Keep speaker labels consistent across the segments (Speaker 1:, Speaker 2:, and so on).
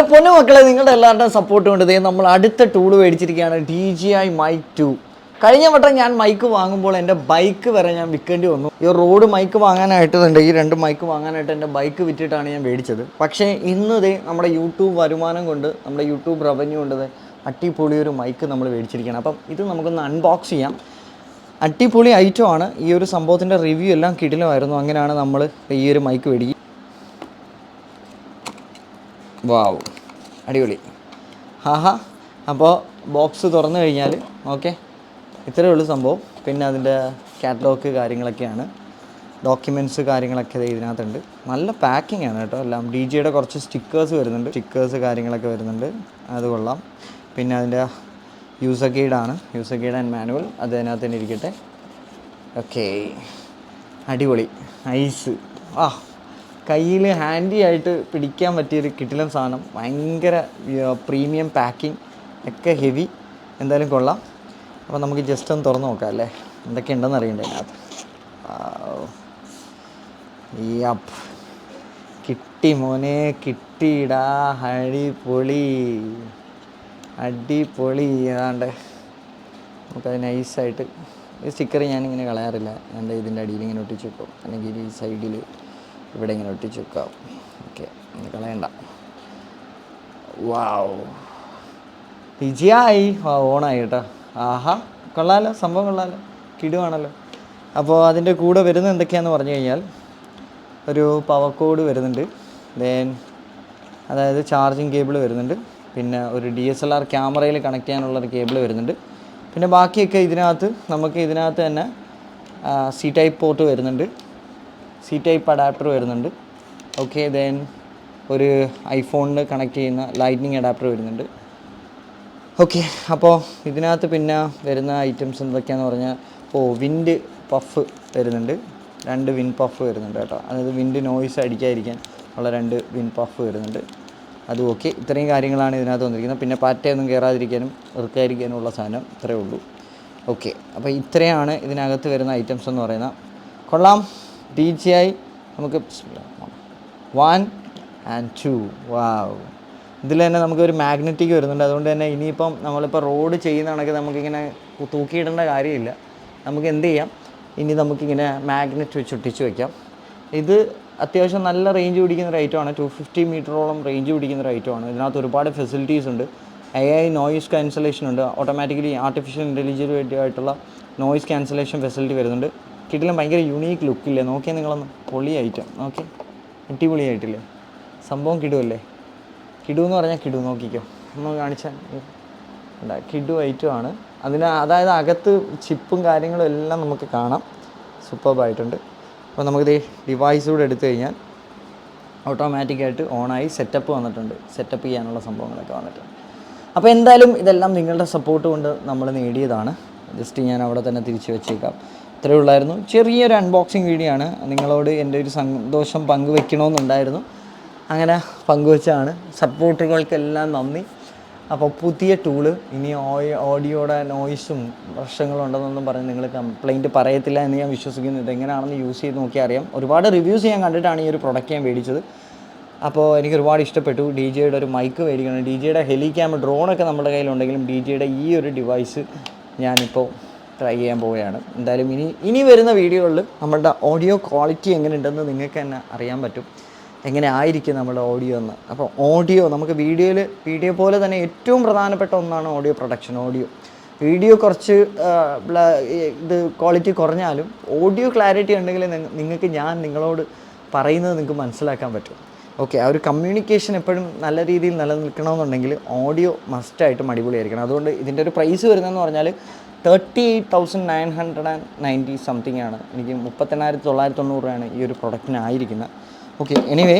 Speaker 1: എന്റെ പൊന്നു മക്കളെ നിങ്ങളുടെ എല്ലാവരുടെയും സപ്പോർട്ട് കൊണ്ട് നമ്മൾ അടുത്ത tool മേടിച്ചിരിക്കുകയാണ്. D J I mic two കഴിഞ്ഞ വട്ടം ഞാൻ മൈക്ക് വാങ്ങുമ്പോൾ എന്റെ ബൈക്ക് വരെ ഞാൻ വിൽക്കേണ്ടി വന്നു. ഈ റോഡ് മൈക്ക് വാങ്ങാനായിട്ട് ഈ രണ്ട് മൈക്ക് വാങ്ങാനായിട്ട് എന്റെ ബൈക്ക് വിറ്റിട്ടാണ് ഞാൻ മേടിച്ചത്. പക്ഷേ ഇന്നതേ നമ്മുടെ യൂട്യൂബ് വരുമാനം കൊണ്ട് നമ്മുടെ യൂട്യൂബ് റവന്യൂ കൊണ്ടത് അട്ടിപ്പൊളിയൊരു മൈക്ക് നമ്മൾ മേടിച്ചിരിക്കുകയാണ്. അപ്പം ഇത് നമുക്കൊന്ന് അൺബോക്സ് ചെയ്യാം. അട്ടിപ്പൊളി ഐറ്റം ആണ്. ഈ ഒരു സംഭവത്തിന്റെ റിവ്യൂ എല്ലാം കിടിലമായിരുന്നു. അങ്ങനെയാണ് നമ്മൾ ഈ ഒരു മൈക്ക് മേടിക്കുക. വാവ്. അടിപൊളി. ഹാഹാ അപ്പോൾ ബോക്സ് തുറന്നു കഴിഞ്ഞാൽ ഓക്കെ. ഇത്രയേ ഉള്ളൂ സംഭവം. പിന്നെ അതിന്റെ കാറ്റലോഗ് കാര്യങ്ങളൊക്കെയാണ്. ഡോക്യുമെന്റ്സ് കാര്യങ്ങളൊക്കെ ഇതിനകത്തുണ്ട്. നല്ല പാക്കിംഗ് ആണ് കേട്ടോ എല്ലാം. ഡി ജിയുടെ കുറച്ച് സ്റ്റിക്കേഴ്സ് വരുന്നുണ്ട്. സ്റ്റിക്കേഴ്സ് കാര്യങ്ങളൊക്കെ വരുന്നുണ്ട്. അത് കൊള്ളാം. പിന്നെ അതിന്റെ യൂസർ ഗൈഡാണ് യൂസർ ഗൈഡ് ആൻഡ് മാനുവൽ അത് അതിനകത്ത് തന്നെ ഇരിക്കട്ടെ. ഓക്കെ. അടിപൊളി. ഐസ് ആ. കയ്യിൽ ഹാൻഡി ആയിട്ട് പിടിക്കാൻ പറ്റിയൊരു കിട്ടിലൻ സാധനം. ഭയങ്കര പ്രീമിയം പാക്കിംഗ് ഒക്കെ ഹെവി എന്തായാലും കൊള്ളാം. അപ്പോൾ നമുക്ക് ജസ്റ്റ് ഒന്ന് തുറന്ന് നോക്കാം അല്ലേ? എന്തൊക്കെ ഉണ്ടെന്ന് അറിയണ്ടേ അതിനകത്ത് അപ്പ് കിട്ടി മോനെ കിട്ടിയിടാ. അടിപൊളി. അടിപൊളി. ഏതാണ്ട് നമുക്കത് നൈസായിട്ട് ഈ സ്റ്റിക്കർ ഞാനിങ്ങനെ കളയാറില്ല. എന്റെ ഇതിന്റെ അടിയിൽ ഇങ്ങനെ ഒട്ടിച്ചു വെക്കും. അല്ലെങ്കിൽ ഈ സൈഡിൽ ഇവിടെ ഇങ്ങനെ ഒട്ടിച്ച് വെക്കാം. ഓക്കെ കളയണ്ട. വാവ്. വിജയായി ഓണായി കേട്ടോ. ആഹാ കൊള്ളാലോ സംഭവം കൊള്ളാലോ. കിടുവാണല്ലോ. അപ്പോൾ അതിന്റെ കൂടെ വരുന്ന എന്തൊക്കെയാണെന്ന് പറഞ്ഞു കഴിഞ്ഞാൽ ഒരു പവർ കോഡ് വരുന്നുണ്ട്. ദെൻ അതായത് ചാർജിങ് കേബിൾ വരുന്നുണ്ട്. പിന്നെ ഒരു ഡി എസ് എൽ ആർ ക്യാമറയിൽ കണക്ട് ചെയ്യാനുള്ള ഒരു കേബിൾ വരുന്നുണ്ട്. പിന്നെ ബാക്കിയൊക്കെ ഇതിനകത്ത് നമുക്ക് ഇതിനകത്ത് തന്നെ സി ടൈപ്പ് പോർട്ട് വരുന്നുണ്ട്. സി ടൈപ്പ് അഡാപ്റ്റർ വരുന്നുണ്ട്. ഓക്കെ ദെൻ ഒരു ഐഫോണിന് കണക്ട് ചെയ്യുന്ന ലൈറ്റ്നിങ് അഡാപ്റ്റർ വരുന്നുണ്ട്. ഓക്കെ അപ്പോൾ ഇതിനകത്ത് പിന്നെ വരുന്ന ഐറ്റംസ് എന്തൊക്കെയാണെന്ന് പറഞ്ഞാൽ ഓ വിൻഡ് പഫ് വരുന്നുണ്ട്. രണ്ട് വിൻ പഫ് വരുന്നുണ്ട് കേട്ടോ. അതായത് വിൻഡ് നോയിസ് അടിക്കാതിരിക്കാൻ ഉള്ള രണ്ട് വിൻ പഫ് വരുന്നുണ്ട്. അതും ഓക്കെ ഇത്രയും കാര്യങ്ങളാണ് ഇതിനകത്ത് വന്നിരിക്കുന്നത്. പിന്നെ പാറ്റയൊന്നും കയറാതിരിക്കാനും ഇറുക്കാതിരിക്കാനും ഉള്ള സാധനം ഇത്രയേ ഉള്ളൂ. ഓക്കെ അപ്പോൾ ഇത്രയാണ് ഇതിനകത്ത് വരുന്ന ഐറ്റംസ് എന്ന് പറയുന്നത്. കൊള്ളാം. ഐ നമുക്ക് വൺ ആൻഡ് ടു. വാവ്. ഇതിൽ തന്നെ നമുക്ക് ഒരു മാഗ്നറ്റിക് വരുന്നുണ്ട്. അതുകൊണ്ട് തന്നെ ഇനിയിപ്പം നമ്മളിപ്പോൾ റോഡ് ചെയ്യുന്ന കണക്ക് നമുക്കിങ്ങനെ തൂക്കിയിടേണ്ട കാര്യമില്ല. നമുക്ക് എന്ത് ചെയ്യാം? ഇനി നമുക്കിങ്ങനെ മാഗ്നറ്റ് വെച്ച് ഒട്ടിച്ച് വയ്ക്കാം ഇത് അത്യാവശ്യം നല്ല റേഞ്ച് പിടിക്കുന്ന ഒരു ഐറ്റമാണ് ടു ഫിഫ്റ്റി മീറ്ററോളം റേഞ്ച് പിടിക്കുന്ന ഒരു ഐറ്റമാണ് ഇതിനകത്ത് ഒരുപാട് ഫെസിലിറ്റീസ് ഉണ്ട്. എ ഐ നോയിസ് ക്യാൻസലേഷൻ ഉണ്ട്. ഓട്ടോമാറ്റിക്കലി ആർട്ടിഫിഷ്യൽ ഇന്റലിജൻസ് ആയിട്ടുള്ള നോയിസ് ക്യാൻസലേഷൻ ഫെസിലിറ്റി വരുന്നുണ്ട്. കിട്ടിലും ഭയങ്കര യുണീക്ക് ലുക്കില്ലേ നോക്കിയാൽ നിങ്ങളൊന്ന് പൊളി ഐറ്റം ഓക്കെ അടിപൊളിയായിട്ടില്ലേ? സംഭവം കിടുവല്ലേ? കിടു എന്ന് പറഞ്ഞാൽ കിടു നോക്കിക്കോ. ഒന്ന് കാണിച്ചാൽ കിടു ഐറ്റം ആണ്. അതിന് അതായത് അകത്ത് ചിപ്പും കാര്യങ്ങളും എല്ലാം നമുക്ക് കാണാം. സൂപ്പർബായിട്ടുണ്ട് അപ്പോൾ നമുക്കിത് ഡിവൈസ് കൂടെ എടുത്തു കഴിഞ്ഞാൽ ഓട്ടോമാറ്റിക്കായിട്ട് ഓണായി സെറ്റപ്പ് വന്നിട്ടുണ്ട്. സെറ്റപ്പ് ചെയ്യാനുള്ള സംഭവങ്ങളൊക്കെ വന്നിട്ടുണ്ട്. അപ്പോൾ എന്തായാലും ഇതെല്ലാം നിങ്ങളുടെ സപ്പോർട്ട് കൊണ്ട് നമ്മൾ നേടിയതാണ്. ജസ്റ്റ് ഞാൻ അവിടെ തന്നെ തിരിച്ചു വെച്ചേക്കാം. ഇത്രയേ ഉള്ളായിരുന്നു. ചെറിയൊരു അൺബോക്സിങ് വീഡിയോ ആണ്. നിങ്ങളോട് എന്റെ ഒരു സന്തോഷം പങ്കുവെക്കണമെന്നുണ്ടായിരുന്നു. അങ്ങനെ പങ്കുവെച്ചാണ് സപ്പോർട്ടുകൾക്കെല്ലാം നന്ദി. അപ്പോൾ പുതിയ ടൂൾ ഇനി ഓഡിയോയുടെ നോയ്സും പ്രശ്നങ്ങളും ഉണ്ടെന്നൊന്നും പറഞ്ഞ് നിങ്ങൾ കംപ്ലൈന്റ് പറയത്തില്ല എന്ന് ഞാൻ വിശ്വസിക്കുന്നു. ഇതെങ്ങനെയാണെന്ന് യൂസ് ചെയ്ത് നോക്കിയാൽ അറിയാം. ഒരുപാട് റിവ്യൂസ് ഞാൻ കണ്ടിട്ടാണ് ഈ ഒരു പ്രൊഡക്റ്റ് ഞാൻ മേടിച്ചത്. അപ്പോൾ എനിക്ക് ഒരുപാട് ഇഷ്ടപ്പെട്ടു. ഡി ജെയുടെ ഒരു മൈക്ക് മേടിക്കണം. ഡി ജെയുടെ ഹെലി ക്യാം ഡ്രോണൊക്കെ നമ്മുടെ കയ്യിലുണ്ടെങ്കിലും ഡി ജെയുടെ ഈ ഒരു ഡിവൈസ് ഞാനിപ്പോൾ ട്രൈ ചെയ്യാൻ പോവുകയാണ്. എന്തായാലും ഇനി ഇനി വരുന്ന വീഡിയോകളിൽ നമ്മളുടെ ഓഡിയോ ക്വാളിറ്റി എങ്ങനെ ഉണ്ടെന്ന് നിങ്ങൾക്ക് തന്നെ അറിയാൻ പറ്റും. എങ്ങനെ ആയിരിക്കും നമ്മുടെ ഓഡിയോ എന്ന്. അപ്പോൾ ഓഡിയോ നമുക്ക് വീഡിയോയിൽ വീഡിയോ പോലെ തന്നെ ഏറ്റവും പ്രധാനപ്പെട്ട ഒന്നാണ് ഓഡിയോ പ്രൊഡക്ഷൻ ഓഡിയോ വീഡിയോ കുറച്ച് ഇത് ക്വാളിറ്റി കുറഞ്ഞാലും ഓഡിയോ ക്ലാരിറ്റി ഉണ്ടെങ്കിൽ നിങ്ങൾക്ക് ഞാൻ നിങ്ങളോട് പറയുന്നത് നിങ്ങൾക്ക് മനസ്സിലാക്കാൻ പറ്റും. ഓക്കെ ആ ഒരു കമ്മ്യൂണിക്കേഷൻ എപ്പോഴും നല്ല രീതിയിൽ നിലനിൽക്കണമെന്നുണ്ടെങ്കിൽ ഓഡിയോ മസ്റ്റായിട്ടും അടിപൊളിയായിരിക്കണം. അതുകൊണ്ട് ഇതിന്റെ ഒരു പ്രൈസ് വരുന്നതെന്ന് പറഞ്ഞാൽ thirty eight thousand nine hundred and ninety something ആണ്. എനിക്ക് മുപ്പത്തെണ്ണായിരത്തി തൊള്ളായിരത്തി തൊണ്ണൂറ് രൂപയാണ് ഈ ഒരു പ്രൊഡക്റ്റിനായിരിക്കുന്നത് ഓക്കെ എനിവേ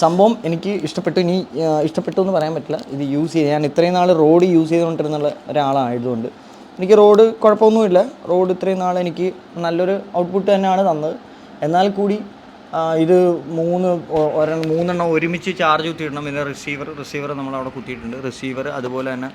Speaker 1: സംഭവം എനിക്ക് ഇഷ്ടപ്പെട്ടു. ഇനി ഇഷ്ടപ്പെട്ടു എന്ന് പറയാൻ പറ്റില്ല. ഇത് യൂസ് ചെയ്ത് ഞാൻ ഇത്രയും നാൾ റോഡ് യൂസ് ചെയ്തുകൊണ്ടിരുന്ന ഒരാളായതുകൊണ്ട് എനിക്ക് റോഡ് കുഴപ്പമൊന്നുമില്ല. റോഡ് ഇത്രയും നാൾ എനിക്ക് നല്ലൊരു ഔട്ട്പുട്ട് തന്നെയാണ് തന്നത്. എന്നാൽ കൂടി ഇത് മൂന്ന് ഒരെണ്ണം മൂന്നെണ്ണം ഒരുമിച്ച് ചാർജ് കുത്തിയിടണം. പിന്നെ റിസീവർ റിസീവർ നമ്മളവിടെ കുത്തിയിട്ടുണ്ട്. റിസീവർ അതുപോലെ തന്നെ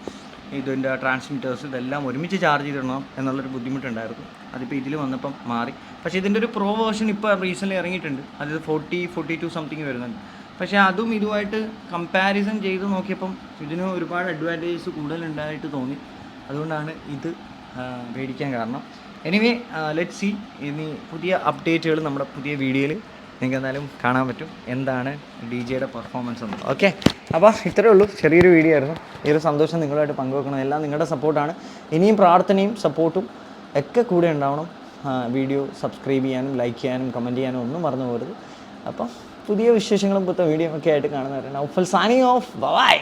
Speaker 1: ഇതിന്റെ ട്രാൻസ്മിറ്റേഴ്സ് ഇതെല്ലാം ഒരുമിച്ച് ചാർജ് ചെയ്തിടണം എന്നുള്ളൊരു ബുദ്ധിമുട്ടുണ്ടായിരുന്നു. അതിപ്പോൾ ഇതിൽ വന്നപ്പം മാറി. പക്ഷേ ഇതിന്റെ ഒരു പ്രോ വേർഷൻ ഇപ്പോൾ റീസെന്റ്ലി ഇറങ്ങിയിട്ടുണ്ട്. അത് ഫോർട്ടി ഫോർട്ടി ടു സംതിങ് വരുന്നുണ്ട്. പക്ഷേ അതും ഇതുമായിട്ട് കമ്പാരിസൺ ചെയ്ത് നോക്കിയപ്പം ഇതിന് ഒരുപാട് അഡ്വാന്റേജസ് കൂടുതലുണ്ടായിട്ട് തോന്നി. അതുകൊണ്ടാണ് ഇത് മേടിക്കാൻ കാരണം. എനിവേ ലെറ്റ് സി ഇനി പുതിയ അപ്ഡേറ്റുകൾ നമ്മുടെ പുതിയ വീഡിയോയിൽ നിങ്ങൾക്ക് എന്തായാലും കാണാൻ പറ്റും. എന്താണ് ഡി ജെയുടെ പെർഫോമൻസ് എന്ന്. ഓക്കെ അപ്പോൾ ഇത്രയേ ഉള്ളൂ. ചെറിയൊരു വീഡിയോ ആയിരുന്നു. ഈ ഒരു സന്തോഷം നിങ്ങളുമായിട്ട് പങ്കുവെക്കണം. എല്ലാം നിങ്ങളുടെ സപ്പോർട്ടാണ് ഇനിയും പ്രാർത്ഥനയും സപ്പോർട്ടും ഒക്കെ കൂടെ ഉണ്ടാവണം. വീഡിയോ സബ്സ്ക്രൈബ് ചെയ്യാനും ലൈക്ക് ചെയ്യാനും കമന്റ് ചെയ്യാനും ഒന്നും മറന്നു പോകരുത്. അപ്പം പുതിയ വിശേഷങ്ങളും പുത്ത വീഡിയോ ഒക്കെ ആയിട്ട് കാണുന്നവരാണ് ഔഫൽ സാനി ഓഫ് ബൈ